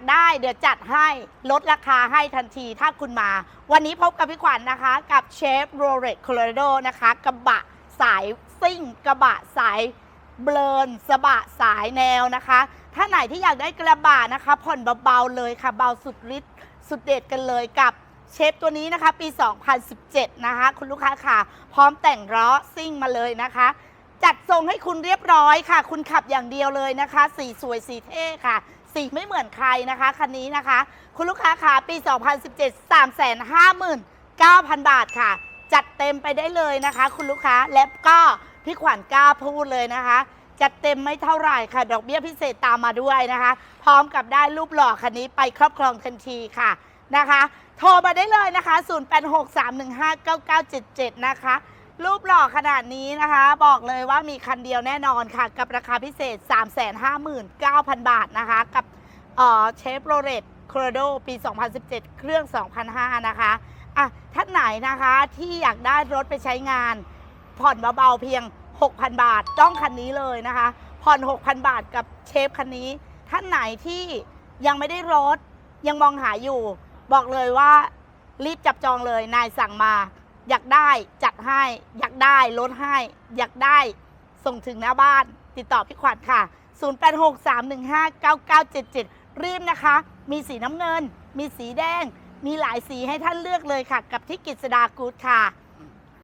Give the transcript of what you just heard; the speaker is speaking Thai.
ากได้เดี๋ยวจัดให้ลดราคาให้ทันทีถ้าคุณมา วันนี้พบกับพี่ขวัญนะคะ กับเชฟโรเลตโคโลราโดนะคะกระบะสายซิ่งกระบะสายเบลนสะบะสายแนวนะคะ ถ้าไหนที่อยากได้กระบะนะคะ ผ่อนเบาๆเลยค่ะเบาสุดฤทธิ์สุดเด็ดกันเลยกับเชฟตัวนี้นะคะ ปี 2017 นะคะ คุณลูกค้าค่ะ พร้อมแต่งล้อซิ่งมาเลยนะคะ จัดทรงให้คุณเรียบร้อยค่ะ คุณขับอย่างเดียวเลยนะคะ สีสวยสีเท่ค่ะ สีไม่เหมือนใครนะคะคันนี้นะคะ คุณลูกค้าค่ะปี 2017 359,000 บาทค่ะ จัดเต็มไปได้เลยนะคะ คุณลูกค้าและก็พี่ขวัญกล้าพูดเลยนะคะ จัดเต็มไม่เท่าไหร่ค่ะ ดอกเบี้ยพิเศษตามมาด้วยนะคะ พร้อมกับได้รูปหล่อคันนี้ไปครอบครองทันทีค่ะนะคะ โทรมาได้เลยนะคะ 0863159977 นะคะ รูปหล่อขนาดนี้นะคะ บอกเลยว่ามีคันเดียวแน่นอนค่ะ กับราคาพิเศษ 359,000 บาทนะคะ กับเชฟโรเลตโคโรโดปี 2017 เครื่อง 2005 นะคะอะท่านไหนนะคะที่อยากได้รถไปใช้งาน ผ่อนเบาๆเพียง 6,000 บาท ต้องคันนี้เลยนะคะ ผ่อน 6,000 บาทกับเชฟคันนี้ ท่านไหนที่ยังไม่ได้รถยังมองหาอยู่ บอกเลยว่ารีบจับจองเลยนายสั่งมา อยากได้จัดให้ อยากได้ลดให้ อยากได้ส่งถึงหน้าบ้าน ติดต่อพี่ขวัญค่ะ 0863159977 รีบนะคะ มีสีน้ำเงิน มีสีแดง มีหลายสีให้ท่านเลือกเลยค่ะ กับที่กิจสดากูดค่ะ